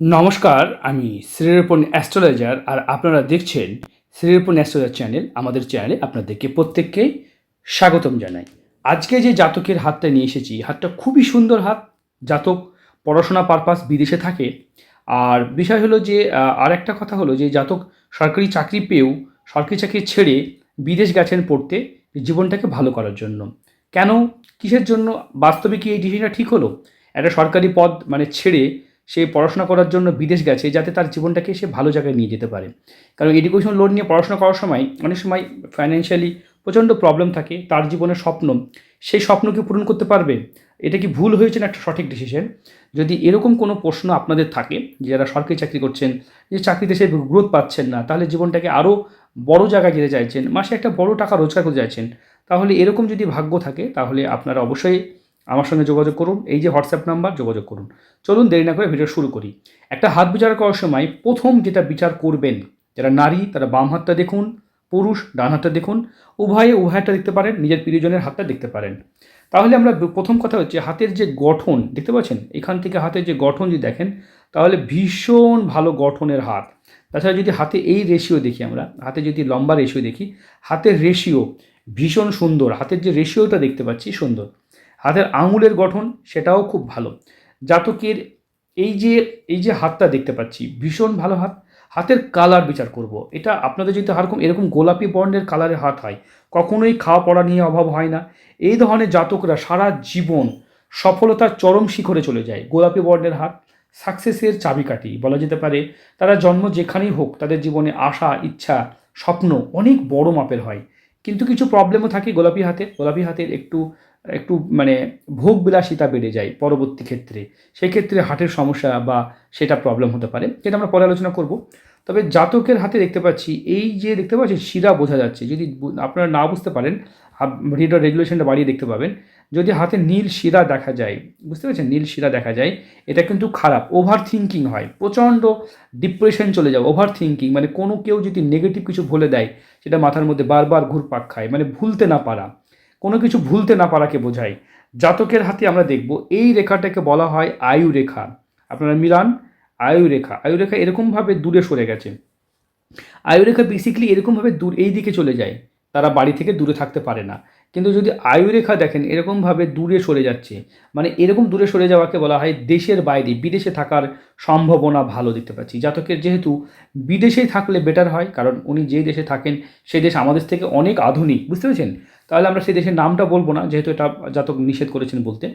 নমস্কার, আমি শ্রীরূপন অ্যাস্ট্রোলজার আর আপনারা দেখছেন শ্রীরূপন অ্যাস্ট্রোলজার চ্যানেল, আমাদের চ্যানেলে আপনাদেরকে প্রত্যেককে স্বাগতম জানাই। আজকে যে জাতকের হাতটা নিয়ে এসেছি, হাতটা খুবই সুন্দর হাত, জাতক, পড়াশোনা পারপাস বিদেশে থাকে। আর বিষয় হলো যে আর একটা কথা হলো যে, জাতক সরকারি চাকরি পেয়েও, সরকারি চাকরি ছেড়ে বিদেশ গেছেন পড়তে জীবনটাকে ভালো করার জন্য। কেন? কিসের জন্য? বাস্তবে কি এই ডিসিশনটা ঠিক হলো? একটা সরকারি পদ মানে ছেড়ে সে পড়াশোনা করার জন্য বিদেশ গেছে যাতে তার জীবনটাকে সে ভালো জায়গায় নিয়ে যেতে পারে। কারণ এডুকেশন লোন নিয়ে পড়াশোনা করার সময় অনেক সময় ফাইন্যান্সিয়ালি প্রচণ্ড প্রবলেম থাকে, তার জীবনের স্বপ্ন সেই স্বপ্নকে পূরণ করতে পারবে? এটা কি ভুল হয়েছে না একটা সঠিক ডিসিশন যদি এরকম কোনো প্রশ্ন আপনাদের থাকে যারা সরকারি চাকরি করছেন, যে চাকরিতে সে গ্রোথ পাচ্ছেন না, তাহলে জীবনটাকে আরও বড় জায়গায় যেতে চাইছেন, মাসে একটা বড় টাকা রোজগার করতে চাইছেন, তাহলে এরকম যদি ভাগ্য থাকে, তাহলে আপনারা অবশ্যই আমার সঙ্গে যোগাযোগ করুন। এই যে হোয়াটসঅ্যাপ নাম্বার যোগাযোগ করুন। চলুন দেরি না করে ভিডিও শুরু করি। একটা হাত বিচার করার সময় প্রথম যেটা বিচার করবেন, যারা নারী, তারা বাম হাতটা দেখুন, পুরুষ, ডান হাতটা দেখুন, উভয়ে উভয়টা দেখতে পারেন, নিজের প্রিয়জনের হাতটা দেখতে পারেন। তাহলে আমরা প্রথম কথা হচ্ছে হাতের যে গঠন, দেখতে পাচ্ছেন? এখান থেকে হাতের যে গঠন যদি দেখেন, তাহলে ভীষণ ভালো গঠনের হাত। তাছাড়া যদি হাতে এই রেশিও দেখি আমরা, হাতে যদি লম্বা রেশিও দেখি, হাতের রেশিও ভীষণ সুন্দর। হাতের যে রেশিওটা দেখতে পাচ্ছি, সুন্দর। হাতের আঙুলের গঠন সেটাও খুব ভালো। জাতকের এই যে এই যে হাতটা দেখতে পাচ্ছি, ভীষণ ভালো হাত। হাতের কালার বিচার করব। এটা আপনাদের যদি এরকম এরকম গোলাপি বর্ণের কালারের হাত হয়, কখনোই খাওয়া পড়া নিয়ে অভাব হয় না। এই ধরনের জাতকরা সারা জীবন সফলতার চরম শিখরে চলে যায় গোলাপি বর্ণের হাত। সাকসেসের চাবিকাঠি বলা যেতে পারে। তারা জন্ম যেখানেই হোক, তাদের জীবনে আশা, ইচ্ছা, স্বপ্ন অনেক বড় মাপের হয়। কিন্তু কিছু প্রবলেমও থাকে গোলাপি হাতে গোলাপি হাতের একটু একটু মানে ভোগ বিলাসিতা বেড়ে যায় পরবর্তী ক্ষেত্রে। সেই ক্ষেত্রে হার্টের সমস্যা বা সেটা প্রবলেম হতে পারে, যেটা আমরা পরে আলোচনা করব। তবে জাতকের হাতে দেখতে পাচ্ছি, এই যে দেখতে পাচ্ছি শিরা বোঝা যাচ্ছে। যদি আপনারা না বুঝতে পারেন ভিডিও রেগুলেশনটা বাড়িয়ে দেখতে পাবেন। যদি হাতে নীল শিরা দেখা যায়, বুঝতে পারছেন? নীল শিরা দেখা যায়, এটা কিন্তু খারাপ ওভার থিঙ্কিং হয়। প্রচণ্ড ডিপ্রেশন চলে যাবে ওভার থিঙ্কিং মানে কোনো কেউ যদি নেগেটিভ কিছু বলে দেয়, সেটা মাথার মধ্যে বারবার ঘুরপাক খায় মানে ভুলতে না পারা। কোনো কিছু ভুলতে না পারাকে বোঝায়। জাতকের হাতে আমরা দেখব, এই রেখাটাকে বলা হয় আয়ু রেখা আপনারা মিলান আয়ু রেখা আয়ু রেখা এরকমভাবে দূরে সরে গেছে। আয়ু রেখা বেসিক্যালি এরকমভাবে দূর এই দিকে চলে যায়। তারা বাড়ি থেকে দূরে থাকতে পারে না। কিন্তু যদি আয়ুরেখা দেখেন, এরকমভাবে দূরে সরে যাচ্ছে মানে এরকম দূরে সরে যাওয়াকে বলা হয় দেশের বাইরে, বিদেশে থাকার সম্ভাবনা ভালো দেখতে পাচ্ছি। জাতকের যেহেতু বিদেশেই থাকলে বেটার হয়, কারণ উনি যে দেশে থাকেন সেই দেশ আমাদের থেকে অনেক আধুনিক, বুঝতে পেরেছেন? তাহলে আমরা সেই দেশের নামটা বলব না, যেহেতু এটা জাতক নিষেধ করেছেন বলতে।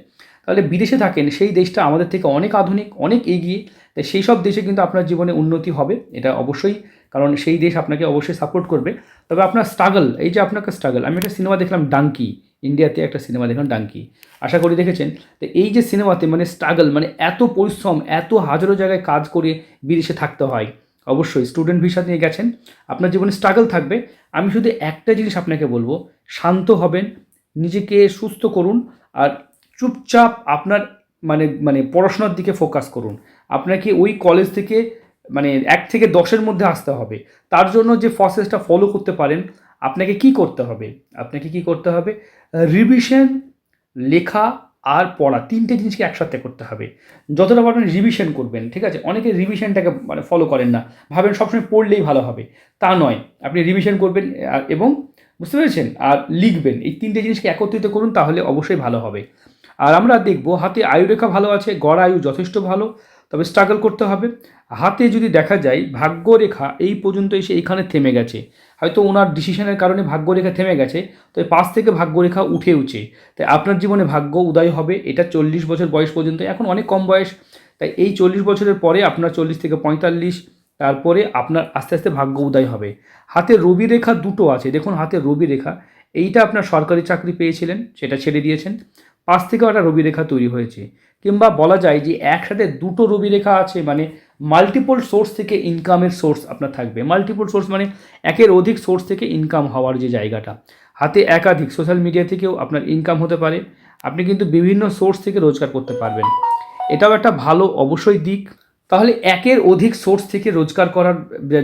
তাহলে বিদেশে থাকেন, সেই দেশটা আমাদের থেকে অনেক আধুনিক, অনেক এগিয়ে। তাই সেই সব দেশে কিন্তু আপনার জীবনে উন্নতি হবে, এটা অবশ্যই। কারণ সেই দেশ আপনাকে অবশ্যই সাপোর্ট করবে। তবে আপনার স্ট্রাগল এই যে আপনাকে স্ট্রাগল আমি একটা সিনেমা দেখলাম ডাঙ্কি ইন্ডিয়াতে একটা সিনেমা দেখলাম ডাঙ্কি আশা করি দেখেছেন? তো এই যে সিনেমাতে মানে স্ট্রাগল মানে এত পরিশ্রম, এত হাজারো জায়গায় কাজ করে বিদেশে থাকতে হয়। অবশ্যই স্টুডেন্ট ভিসা নিয়ে গেছেন, আপনার জীবনে স্ট্রাগল থাকবে। আমি শুধু একটা জিনিস আপনাকে বলব, শান্ত হবেন, নিজেকে সুস্থ করুন, আর চুপচাপ আপনার মানে মানে পড়াশোনার দিকে ফোকাস করুন। আপনাকে ওই কলেজ থেকে মানে এক থেকে দশের মধ্যে আসতে হবে। তার জন্য যে প্রসেসটা ফলো করতে পারেন, আপনাকে কি করতে হবে? আপনাকে কি করতে হবে? রিভিশন লেখা আর পড়া, তিনটে জিনিসকে একসাথে করতে হবে। যতটা পারবেন রিভিশন করবেন, ঠিক আছে? অনেকে রিভিশনটাকে মানে ফলো করেন না। ভাবেন সবসময় পড়লেই ভালো হবে। তা নয়। আপনি রিভিশন করবেন এবং বুঝতে পেরেছেন? আর লিখবেন। এই তিনটে জিনিসকে একত্রিত করুন, তাহলে অবশ্যই ভালো হবে। আর আমরা দেখব হাতে আয়ুরেখা ভালো আছে, গড় আয়ু যথেষ্ট ভালো, তবে স্ট্রাগল করতে হবে। হাতে যদি দেখা যায় ভাগ্যরেখা এই পর্যন্ত এসে এইখানে থেমে গেছে, হয়তো ওনার ডিসিশনের কারণে ভাগ্যরেখা থেমে গেছে তো পাশ থেকে ভাগ্যরেখা উঠে উঠে তাই আপনার জীবনে ভাগ্য উদয় হবে, এটা চল্লিশ বছর বয়স পর্যন্ত, এখন অনেক কম বয়স, তাই এই চল্লিশ বছরের পরে আপনার চল্লিশ থেকে পঁয়তাল্লিশ, তারপরে আপনার আস্তে আস্তে ভাগ্য উদয় হবে। হাতে রবি রেখা দুটো আছে, দেখুন হাতে রবি রেখা, এইটা আপনার সরকারি চাকরি পেয়েছিলেন, সেটা ছেড়ে দিয়েছেন। পাশ থেকেও একটা রবি রেখা তৈরি হয়েছে। কিংবা বলা যায় যে একসাথে দুটো রবি রেখা আছে মানে মাল্টিপল সোর্স থেকে ইনকামের সোর্স আপনার থাকবে। মাল্টিপল সোর্স মানে একের অধিক সোর্স থেকে ইনকাম হওয়ার যে জায়গাটা। হাতে একাধিক সোশ্যাল মিডিয়া থেকেও আপনার ইনকাম হতে পারে। আপনি কিন্তু বিভিন্ন সোর্স থেকে রোজগার করতে পারবেন। এটাও একটা ভালো অবশ্যই দিক। তাহলে একের অধিক সোর্স থেকে রোজগার করার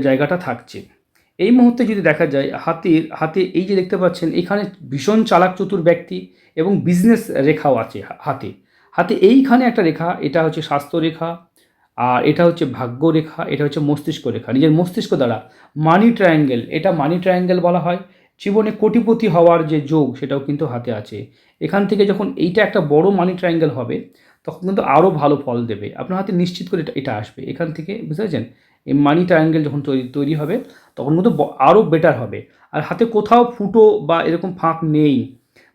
জায়গাটা থাকছে। এই মুহূর্তে যদি দেখা যায়, হাতের হাতে এই যে দেখতে পাচ্ছেন, এখানে ভীষণ চালাক চতুর ব্যক্তি এবং বিজনেস রেখাও আছে হাতে হাতে এইখানে একটা রেখা, এটা হচ্ছে স্বাস্থ্য রেখা, আর এটা হচ্ছে ভাগ্য রেখা, এটা হচ্ছে মস্তিষ্ক রেখা। নিজের মস্তিষ্ক দ্বারা মানি ট্রায়াঙ্গেল এটা মানি ট্রায়াঙ্গেল বলা হয়। জীবনে কোটিপতি হওয়ার যে যোগ, সেটাও কিন্তু হাতে আছে। এখান থেকে যখন এইটা একটা বড় মানি ট্রায়াঙ্গেল হবে, তখন কিন্তু আরও ভালো ফল দেবে। আপনার হাতে নিশ্চিত করে এটা এটা আসবে। এখান থেকে, বুঝতে পেরেছেন? এই মানি ট্রায়াঙ্গেল যখন তৈরি তৈরি হবে, তখন কিন্তু আরও বেটার হবে। আর হাতে কোথাও ফুটো বা এরকম ফাঁক নেই।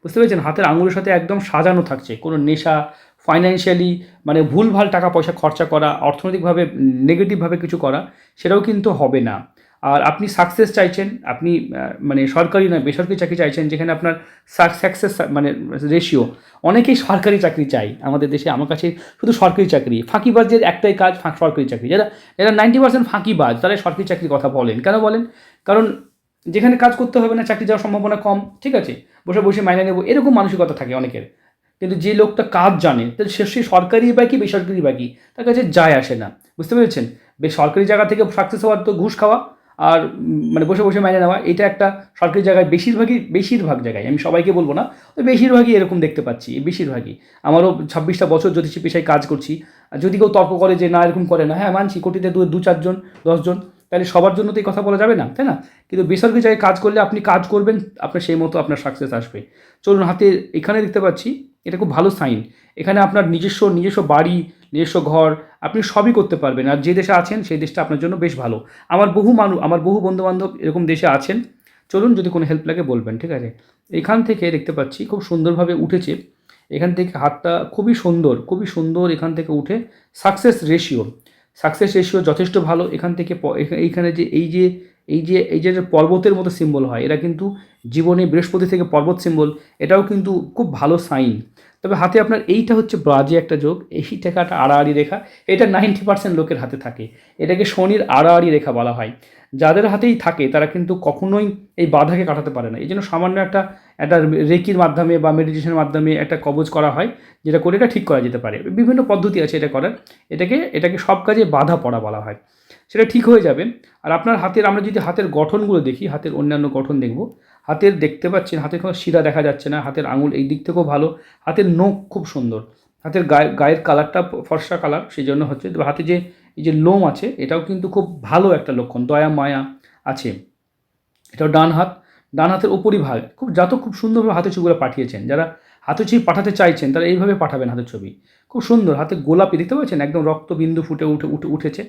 বুঝতে পেরেছেন? হাতের আঙুলের সাথে একদম সাজানো থাকছে। কোনো নেশা ফাইন্যান্সিয়ালি মানে ভুলভাল টাকা পয়সা খরচা করা, অর্থনৈতিকভাবে নেগেটিভভাবে কিছু করা, সেটাও কিন্তু হবে না। আর আপনি সাকসেস চাইছেন, আপনি মানে সরকারি নয়, বেসরকারি চাকরি চাইছেন, যেখানে আপনার সাকসেস মানে রেশিও অনেকেই সরকারি চাকরি চাই আমাদের দেশে, আমার কাছে শুধু সরকারি চাকরি ফাঁকিবাজের একটাই কাজ সরকারি চাকরি। যারা যারা নাইনটি পার্সেন্ট ফাঁকিবাজ, তারা সরকারি চাকরির কথা বলেন। কেন বলেন? কারণ যেখানে কাজ করতে হবে না, চাকরি যাওয়ার সম্ভাবনা কম, ঠিক আছে? বসে বসে মাইনে নেব, এরকম মানসিকতা থাকে অনেকের। কিন্তু যে লোকটা কাজ জানে, তাহলে সে সে সরকারি বা কি, বেসরকারি বা কি, তার কাছে যায় আসে না। বুঝতে পেরেছেন? বেশ সরকারি জায়গা থেকে সাকসেস হওয়ার তো ঘুষ খাওয়া আর মানে বসে বসে মাইনে নেওয়া, এটা একটা সরকারি জায়গায় বেশিরভাগই, বেশিরভাগ জায়গায়, আমি সবাইকে বলব না বেশিরভাগই এরকম দেখতে পাচ্ছি, বেশিরভাগই। আমারও ছাব্বিশটা বছর জ্যোতিষী পেশায় কাজ করছি, যদি কেউ তর্ক করে যে না, এরকম করে না হ্যাঁ মানছি, কোটিতে দু দু চারজন, দশজন, তাহলে সবার জন্য তো এই কথা বলা যাবে না, তাই না? কিন্তু বেসরকারি জায়গায় কাজ করলে আপনি কাজ করবেন, আপনার সেই মতো আপনার সাকসেস আসবে। চলুন হাতে এখানে দেখতে পাচ্ছি, এটা খুব ভালো সাইন এখানে আপনার নিজস্ব নিজস্ব বাড়ি, নিজস্ব ঘর আপনি সবই করতে পারবেন। আর যে দেশে আছেন, সেই দেশটা আপনার জন্য বেশ ভালো। আমার বহু মানুষ আমার বহু বন্ধুবান্ধব এরকম দেশে আছেন। চলুন যদি কোনো হেল্প লাগে বলবেন, ঠিক আছে? এখান থেকে দেখতে পাচ্ছি, খুব সুন্দরভাবে উঠেছে। এখান থেকে হাতটা খুবই সুন্দর খুবই সুন্দর এখান থেকে উঠে সাকসেস রেশিও সাকসেস রেশিও যথেষ্ট ভালো। এখান থেকে এইখানে যে এই যে এই যে এই যে পর্বতের মতো সিম্বল হয় এরা কিন্তু জীবনে বৃহস্পতি থেকে পর্বত সিম্বল এটাও কিন্তু খুব ভালো সাইন তবে হাতে আপনার এইটা হচ্ছে বাজে একটা যোগ এই টাকাটা আড়াআড়ি রেখা, এটা নাইনটি পার্সেন্ট লোকের হাতে থাকে। এটাকে শনির আড়াআড়ি রেখা বলা হয়। যাদের হাতেই থাকে, তারা কিন্তু কখনোই এই বাধাকে কাটাতে পারে না। এই জন্য সামান্য একটা একটা রেকির মাধ্যমে বা মেডিটেশনের মাধ্যমে একটা কবজ করা হয়, যেটা করে এটা ঠিক করা যেতে পারে। বিভিন্ন পদ্ধতি আছে এটা করার। এটাকে এটাকে সব কাজে বাধা পড়া বলা হয়। সেটা ঠিক হয়ে যাবে। আর আপনার হাতের, আমরা যদি হাতের গঠনগুলো দেখি, হাতের অন্যান্য গঠন দেখব হাতের দেখতে পাচ্ছেন, হাতের কোনো শিরা দেখা যাচ্ছে না, হাতের আঙুল এই দিক থেকেও ভালো, হাতের নখ খুব সুন্দর। হাতের গায়ে, গায়ের কালারটা ফর্সা কালার সেই জন্য হচ্ছে হাতে যে, এই যে লোম আছে, এটাও কিন্তু খুব ভালো একটা লক্ষণ, দয়া, মায়া আছে। এটাও ডান হাত, ডান হাতের ওপরই ভাগ, খুব যত খুব সুন্দরভাবে হাতের ছবিগুলো পাঠিয়েছেন, যারা হাতের ছবি পাঠাতে চাইছেন, তারা এইভাবে পাঠাবেন হাতের ছবি। খুব সুন্দর, হাতে গোলাপি, দেখতে পাচ্ছেন? একদম রক্তবিন্দু ফুটে উঠে উঠে, উঠেছে।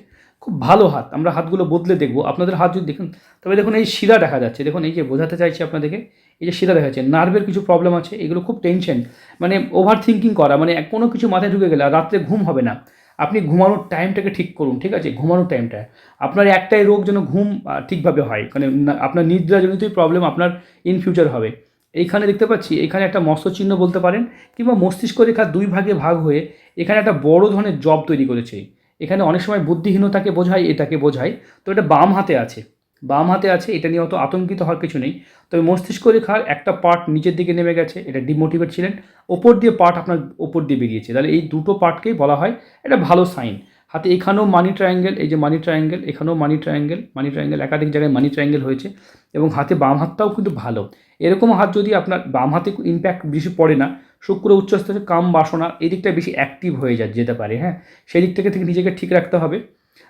খুব ভালো হাত, আমরা হাতগুলো বদলে দেখব। আপনাদের হাত যদি দেখুন, তবে দেখুন এই শিরা দেখা যাচ্ছে। দেখুন এই যে বোঝাতে চাইছি আপনাদেরকে, এই যে শিরা দেখা যাচ্ছে নার্ভের কিছু প্রবলেম আছে, এগুলো খুব টেনশন মানে ওভার থিঙ্কিং করা মানে কোনো কিছু মাথায় ঢুকে গেলে রাত্রে ঘুম হবে না। আপনি ঘুমানোর টাইমটাকে ঠিক করুন, ঠিক আছে? ঘুমানোর টাইমটা আপনার একটাই রোগ যেন ঘুম ঠিকভাবে হয় মানে আপনার নিদ্রাজনিতই প্রবলেম আপনার ইন ফিউচার হবে। এইখানে দেখতে পাচ্ছি, এখানে একটা মস্ত চিহ্ন বলতে পারেন, কিংবা মস্তিষ্ক রেখা দুই ভাগে ভাগ হয়ে এখানে একটা বড় ধরনের জব তৈরি করেছে। এখানে অনেক সময় বুদ্ধিহীনতাকে বোঝায়, এটাকে বোঝায়। তো এটা বাম হাতে আছে। বাম হাতে আছে, এটা নিয়ে অত আতঙ্কিত হওয়ার কিছু নেই। তবে মস্তিষ্ক রেখার একটা পার্ট নিচের দিকে নেমে গেছে, এটা ডিমোটিভেট ছিলেন। ওপর দিয়ে পার্ট আপনার ওপর দিয়ে বেরিয়েছে। তাহলে এই দুটো পার্টকেই বলা হয়, এটা ভালো সাইন হাতে এখানেও মানি ট্রায়াঙ্গেল এই যে মানি ট্রায়াঙ্গেল এখানেও মানি ট্রায়াঙ্গেল মানি ট্রায়াঙ্গেল একাধিক জায়গায় মানি ট্রায়াঙ্গেল হয়েছে এবং হাতে বাম হাতটাও কিন্তু ভালো। এরকম হাত যদি আপনার বাম হাতে ইম্প্যাক্ট বেশি পড়ে না, শুক্র উচ্চস্তরে কাম, বাসনা, এই দিকটা বেশি অ্যাক্টিভ হয়ে যা যেতে পারে হ্যাঁ? সেই দিক থেকে থেকে নিজেকে ঠিক রাখতে হবে।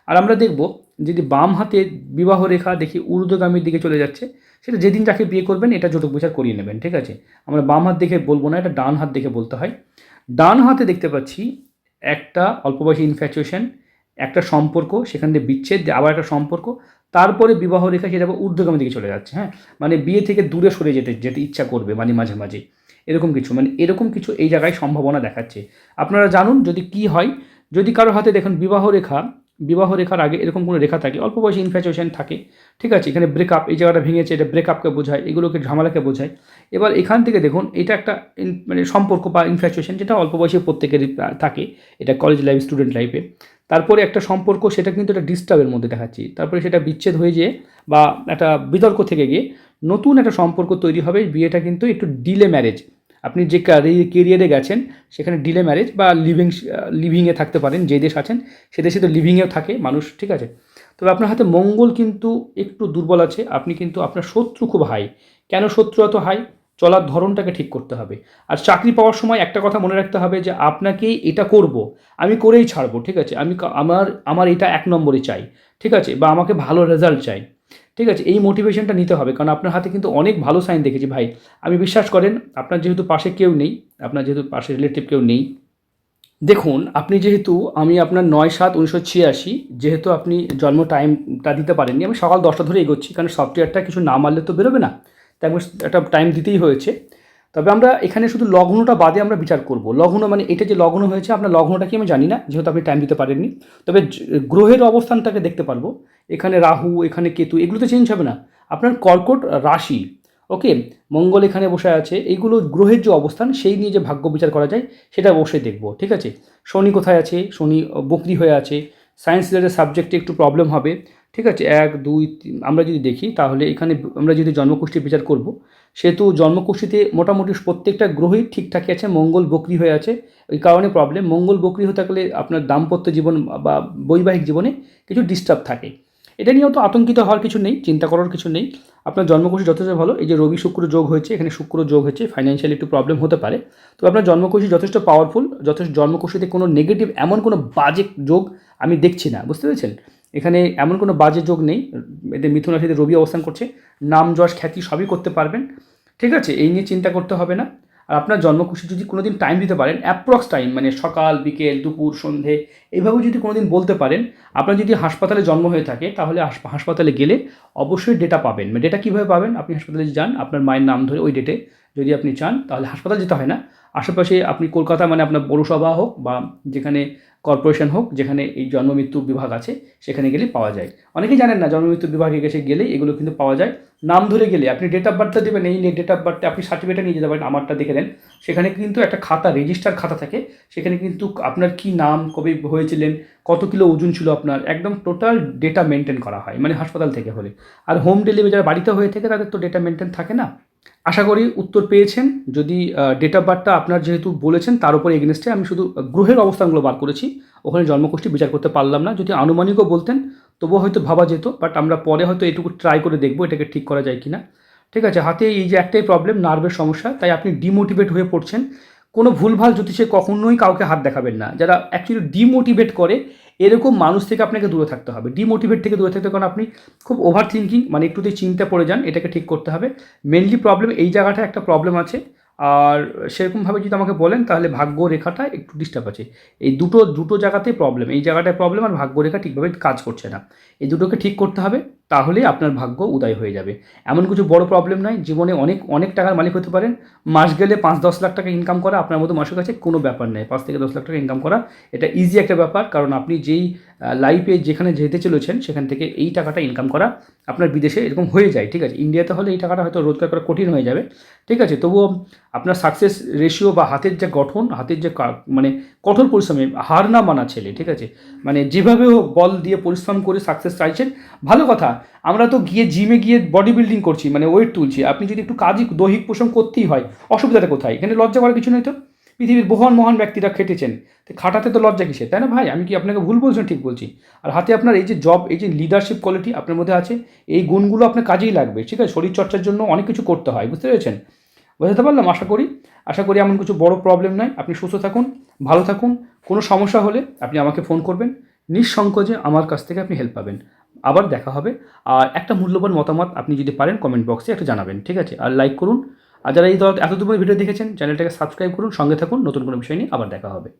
আর আমরা দেখব যদি বাম হাতে বিবাহ রেখা দেখি ঊর্ধ্বগামীর দিকে চলে যাচ্ছে, সেটা যেদিন যাকে বিয়ে করবেন এটা জটক বিচার করিয়ে নেবেন, ঠিক আছে? আমরা বাম হাত দেখে বলব না, এটা ডান হাত দেখে বলতে হয়। ডান হাতে দেখতে পাচ্ছি একটা অল্প বয়সী ইনফ্যাচুয়েশন একটা সম্পর্ক, সেখান দিয়ে বিচ্ছেদ আবার একটা সম্পর্ক, তারপরে বিবাহ রেখা সেটা ঊর্ধ্বগামী দিকে চলে যাচ্ছে হ্যাঁ? মানে বিয়ে থেকে দূরে সরে যেতে যেতে ইচ্ছা করবে মানে মাঝে মাঝে। এরকম কিছু মানে এরকম কিছু এই জায়গায় সম্ভাবনা দেখাচ্ছে। আপনারা জানুন যদি কি হয়, যদি কারোর হাতে দেখুন বিবাহ রেখা বিবাহ রেখার আগে এরকম কোনো রেখা থাকে, অল্প বয়সে ইনফ্যাচুয়েশন থাকে, ঠিক আছে? এখানে ব্রেকআপ এই জায়গাটা ভেঙেছে, এটা ব্রেকআপকে বোঝায়, এগুলোকে ঝামেলাকে বোঝায়। এবার এখান থেকে দেখুন, এটা একটা মানে সম্পর্ক বা ইনফ্যাচুয়েশন যেটা অল্প বয়সে প্রত্যেকেরই থাকে। এটা কলেজ লাইফ স্টুডেন্ট লাইফে তারপরে একটা সম্পর্ক, সেটা কিন্তু একটা ডিস্টার্বের মধ্যে দেখাচ্ছি। তারপরে সেটা বিচ্ছেদ হয়ে যেয়ে বা একটা বিতর্ক থেকে গিয়ে নতুন একটা সম্পর্ক তৈরি হবে, বিয়েটা কিন্তু একটু ডিলে ম্যারেজ আপনি যে কেরিয়ারে গেছেন, সেখানে ডিলে ম্যারেজ বা লিভিং লিভিংয়ে থাকতে পারেন, যে দেশ আছেন, সে দেশে তো লিভিংয়েও থাকে মানুষ, ঠিক আছে? তবে আপনার হাতে মঙ্গল কিন্তু একটু দুর্বল আছে, আপনি কিন্তু আপনার শত্রু খুব হাই কেন শত্রু এত হাই চলার ধরনটাকে ঠিক করতে হবে। আর চাকরি পাওয়ার সময় একটা কথা মনে রাখতে হবে যে, আপনাকেই এটা করব, আমি করেই ছাড়বো, ঠিক আছে? আমি আমার আমার এটা এক নম্বরে চাই, ঠিক আছে? বা আমাকে ভালো রেজাল্ট চাই। ঠিক আছে, এই মোটিভেশনটা নিতে হবে। কারণ আপনার হাতে কিন্তু অনেক ভালো সাইন দেখেছি ভাই। আমি বিশ্বাস করেন, আপনার যেহেতু পাশে কেউ নেই, আপনার যেহেতু পাশে রিলেটিভ কেউ নেই, দেখুন, আপনি যেহেতু, আমি আপনার নয় সাত উনিশশো ছিয়াশি, যেহেতু আপনি জন্ম টাইমটা দিতে পারেননি, আমি সকাল দশটা ধরে এগোচ্ছি, কারণ সফটওয়্যারটা কিছু না মারলে তো বেরোবে না। তাই একটা টাইম দিতেই হয়েছে। তবে আমরা এখানে শুধু লগ্নটা বাদে আমরা বিচার করব। লগ্ন মানে এটা যে লগ্ন হয়েছে, আপনার লগ্নটা কি আমি জানি না, যেহেতু আপনি টাইম দিতে পারেননি। তবে গ্রহের অবস্থানটাকে দেখতে পারব। এখানে রাহু, এখানে কেতু, এগুলো তো চেঞ্জ হবে না। আপনার কর্কট রাশি ওকে মঙ্গল এখানে বসে আছে, এইগুলো গ্রহের যে অবস্থান, সেই নিয়ে যে ভাগ্য বিচার করা যায়, সেটা অবশ্যই দেখব, ঠিক আছে? শনি কোথায় আছে? শনি বকরি হয়ে আছে। সায়েন্স রিলেটেড সাবজেক্টে একটু প্রবলেম হবে, ঠিক আছে? এক, দুই আমরা যদি দেখি, তাহলে এখানে আমরা যদি জন্মকুষ্ঠী বিচার করব, সেহেতু জন্মকুষ্ঠীতে মোটামুটি প্রত্যেকটা গ্রহই ঠিকঠাকই আছে, মঙ্গল বকরি হয়ে আছে। ওই কারণে প্রবলেম মঙ্গল বকরি হতে গেলে আপনার দাম্পত্য জীবন বা বৈবাহিক জীবনে কিছু ডিস্টার্ব থাকে। এটা নিয়েও তো আতঙ্কিত হওয়ার কিছু নেই, চিন্তা করার কিছু নেই। আপনার জন্মকুষ্ঠী যথেষ্ট ভালো, এই যে রবি শুক্র যোগ হয়েছে, এখানে শুক্র যোগ হয়েছে ফাইন্যান্সিয়ালি একটু প্রবলেম হতে পারে। তো আপনার জন্মকুষ্ঠী যথেষ্ট পাওয়ারফুল যথেষ্ট জন্মকুষ্ঠীতে কোনো নেগেটিভ এমন কোনো বাজে যোগ আমি দেখছি না, বুঝতে পেরেছেন? এখানে এমন কোনো বাজে যোগ নেই, এদের মিথুন রাশিতে রবি অবস্থান করছে, নাম, যশ, খ্যাতি সবই করতে পারবেন। ঠিক আছে, এই নিয়ে চিন্তা করতে হবে না। আর আপনার জন্মকুশি যদি কোনো দিন টাইম দিতে পারেন অ্যাপ্রক্স টাইম মানে সকাল, বিকেল, দুপুর, সন্ধে এইভাবে যদি কোনো দিন বলতে পারেন, আপনার যদি হাসপাতালে জন্ম হয়ে থাকে, তাহলে হাসপাতালে গেলে অবশ্যই ডেটা পাবেন। মানে ডেটা কীভাবে পাবেন? আপনি হাসপাতালে যান, আপনার মায়ের নাম ধরে ওই ডেটে যদি আপনি চান, তাহলে হাসপাতাল যেতে হয় না। আশেপাশে আপনি কলকাতা মানে আপনার পৌরসভা হোক বা যেখানে কর্পোরেশন হোক, যেখানে এই জন্ম মৃত্যু বিভাগ আছে, সেখানে গেলে পাওয়া যায়। অনেকেই জানেন না, জন্ম মৃত্যু বিভাগে গেছে গেলেই এগুলো কিন্তু পাওয়া যায়। নাম ধরে গেলে, আপনি ডেট অফ বার্থটা দেবেন, এই ডেট অফ বার্থটা আপনি সার্টিফিকেটটা নিয়ে যেতে পারেন, আমারটা দেখে নেন। সেখানে কিন্তু একটা খাতা রেজিস্টার খাতা থাকে। সেখানে কিন্তু আপনার কি নাম, কবে হয়েছিলেন, কত কিলো ওজন ছিল আপনার, একদম টোটাল ডেটা মেনটেন করা হয় মানে হাসপাতাল থেকে হলে। আর হোম ডেলিভারি যারা বাড়িতে হয়ে থাকে, তাদের তো ডেটা মেনটেন থাকে না। আশা করি উত্তর পেয়েছেন। যদি ডেট অফ বার্থটা আপনার যেহেতু বলেছেন, তার উপরে এগেনস্টে আমি শুধু গ্রহের অবস্থানগুলো বার করেছি। ওখানে জন্মকুষ্ঠী বিচার করতে পারলাম না। যদি আনুমানিকও বলতেন, তবুও হয়তো ভাবা যেত বাট আমরা পরে হয়তো এটুকু ট্রাই করে দেখব এটাকে ঠিক করা যায় কিনা। ঠিক আছে, হাতে এই যে একটাই প্রবলেম নার্ভের সমস্যা, তাই আপনি ডিমোটিভেট হয়ে পড়ছেন। কোনো ভুলভাল জ্যোতিষে কখনোই কাউকে হাত দেখাবেন না। যারা অ্যাকচুয়ালি ডিমোটিভেট করে এরকম মানুষ থেকে আপনাকে দূরে থাকতে হবে ডিমোটিভেট থেকে দূরে থাকতে কারণ আপনি খুব ওভার থিঙ্কিং মানে একটুতেই চিন্তা পড়ে যান, এটাকে ঠিক করতে হবে। মেনলি প্রবলেম এই জায়গাটা একটা প্রবলেম আছে। আর সেরকমভাবে যদি আমাকে বলেন, তাহলে ভাগ্য রেখাটা একটু ডিস্টার্ব আছে। এই দুটো দুটো জায়গাতেই প্রবলেম এই জায়গাটায় প্রবলেম আর ভাগ্য রেখা ঠিকভাবে কাজ করছে না। এই দুটোকে ঠিক করতে হবে। তাহলেই আপনার ভাগ্য উদয় হয়ে যাবে। এমন কিছু বড় প্রবলেম নয়, জীবনে অনেক অনেক টাকার মালিক হতে পারেন। মাস গেলে পাঁচ, দশ লাখ টাকা ইনকাম করা আপনার মতো মাসের কাছে কোনো ব্যাপার নেই পাঁচ থেকে দশ লাখ টাকা ইনকাম করা, এটা ইজি একটা ব্যাপার। কারণ আপনি যেই লাইফে যেখানে যেতে চলেছেন, সেখান থেকে এই টাকাটা ইনকাম করা আপনার বিদেশে এরকম হয়ে যায়, ঠিক আছে? ইন্ডিয়াতে হলে এই টাকাটা হয়তো রোজগার করা কঠিন হয়ে যাবে, ঠিক আছে? তবুও আপনার সাকসেস রেশিও বা হাতের যে গঠন, হাতের যে মানে কঠোর পরিশ্রমে, হার না মানা ছেলে, ঠিক আছে? মানে যেভাবে বল দিয়ে পরিশ্রম করে সাকসেস চাইছেন, ভালো কথা। আমরা তো গিয়ে জিমে গিয়ে বডি বিল্ডিং করছি মানে ওয়েট তুলছি। আপনি যদি একটু কাজই দৈহিক পোষণ করতেই হয়, অসুবিধাটা কোথায়? এখানে লজ্জা করার কিছু নেই তো? পৃথিবীর মহান মহান ব্যক্তিরা খেটেছেন। তো খাটাতে তো লজ্জা কিসে তাই না ভাই? আমি কি আপনাকে ভুল বলছেন ঠিক বলছি? আর হাতে আপনার এই যে জব এই যে লিডারশিপ কোয়ালিটি আপনার মধ্যে আছে, এই গুণগুলো আপনার কাজেই লাগবে। ঠিক আছে? শরীরচর্চার জন্য অনেক কিছু করতে হয়, বুঝতে পেরেছেন? বুঝতে পারলাম? আশা করি আশা করি এমন কিছু বড় প্রবলেম নয় আপনি সুস্থ থাকুন, ভালো থাকুন। কোনো সমস্যা হলে আপনি আমাকে ফোন করবেন। নিঃসংকোচে আমার কাছ থেকে আপনি হেল্প পাবেন। আবার দেখা হবে। আর একটা মূল্যবান মতামত আপনি যদি পারেন কমেন্ট বক্সে একটু জানাবেন, ঠিক আছে? আর লাইক করুন। আর যারা এই দল এতদূর ভিডিও দেখেছেন চ্যানেলটাকে সাবস্ক্রাইব করুন, সঙ্গে থাকুন। নতুন কোনো বিষয় নিয়ে আবার দেখা হবে।